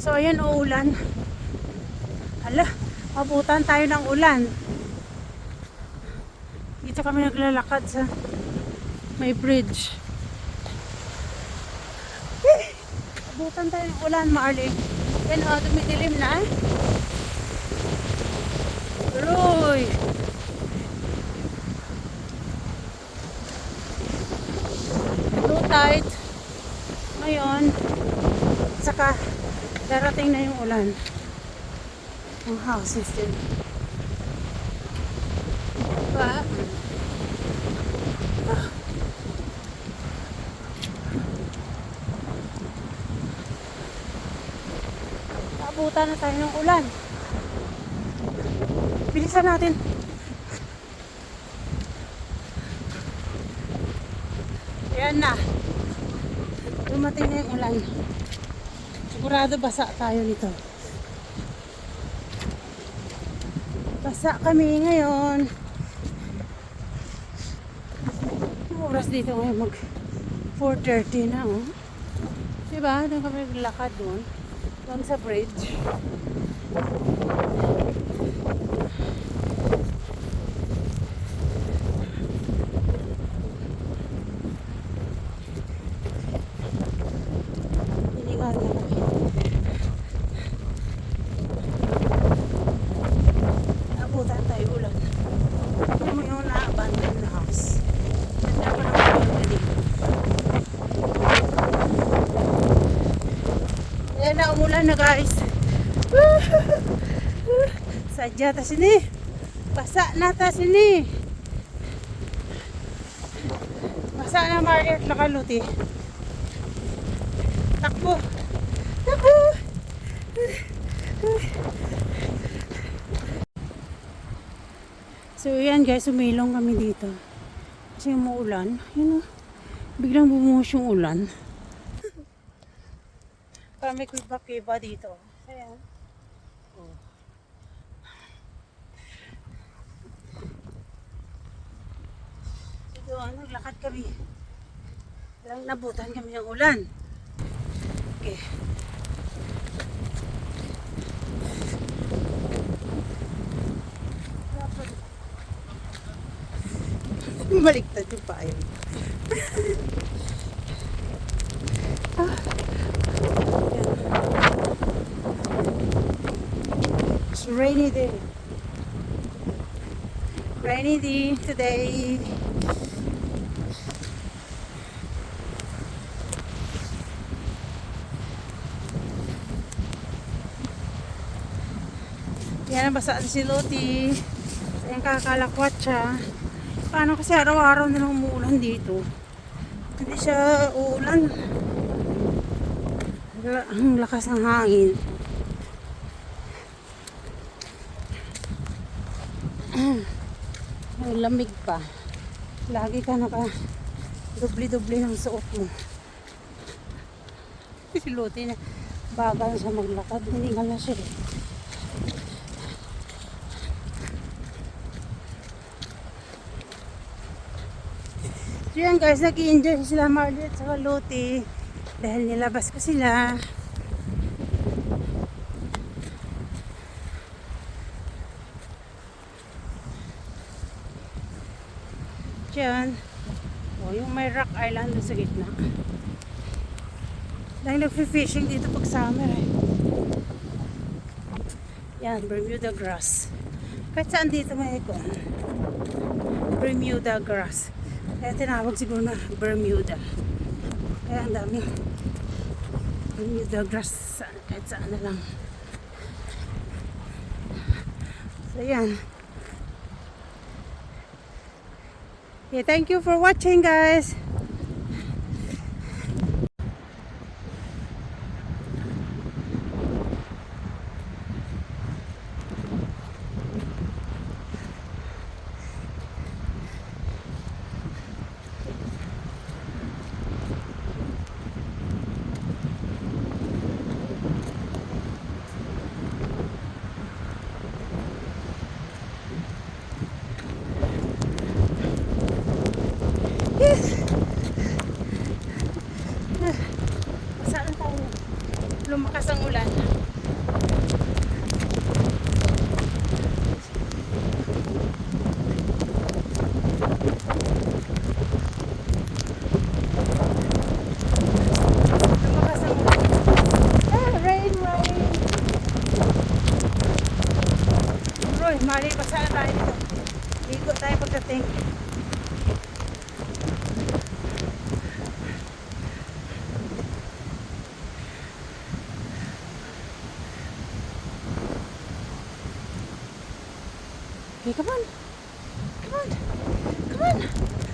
So, ayan, uulan. Hala, mabutan tayo ng ulan. Dito kami naglalakad sa may bridge. Eh, Abutan tayo ng ulan, Marley. Yan, oh, dumidilim na. Roy! Low tide. Ngayon, saka darating na yung ulan. Ang houses din. Diba? Ah. Naabutan na tayo ng ulan. Bilisan natin. Ayan na. Dumating na yung ulan. Sigurado basa tayo nito. Basa kami ngayon. Oras dito ngayon mag 4.30 na oh. Diba? Doon kami naglakad doon. Doon sa bridge. Hiningal na kami. Abutan tayo ulan. Ano mo yung na-abandon na house? Ganda pa naman yung dito. Ayan na, umulan na guys. Sadya ta sini. Basa na ta sini. Basa na Margaret nakaluti. Takbo. Takbo. So yan guys, umilong kami dito. Kasi umuulan. Yun o. Biglang bumuhos yung ulan. Parang may kiba-kiba dito. Ayan. Oh. So doon, naglakad kami. Lang nabutan kami ng ulan. Okay. Baliktad yung payo. Yan. It's rainy day. Rainy day today. Yan ang basaan si Loti. Ayan kakalakwat siya. Paano kasi araw-araw na lang umuulan dito. Hindi siya uulan. La- Ang lakas ng hangin. May lamig pa. Lagi ka naka dubli-dubli ng suot mo. Si Loti na bagal sa maglakad. Hiningal na siya. So yan guys, nag-i-enjoy sila Margaret sa Loti. Dahil nilabas ko sila. Diyan. O, yung may rock island sa gitna. Dahil nag-fishing dito pag summer eh. Yan, Bermuda grass. Kahit saan dito may ikon. Bermuda grass. Kaya tinawag siguro na Bermuda. Kaya ang dami Bermuda grass kahit saan na lang. So yan. Yeah, thank you for watching guys. Yes. lumakas ang ulan. Lumakas ang ulan. Ah, rain, rain. Roy, mali pa sana tayo dito. Ligo tayo pagdating. Okay, come on. Come on. Come on.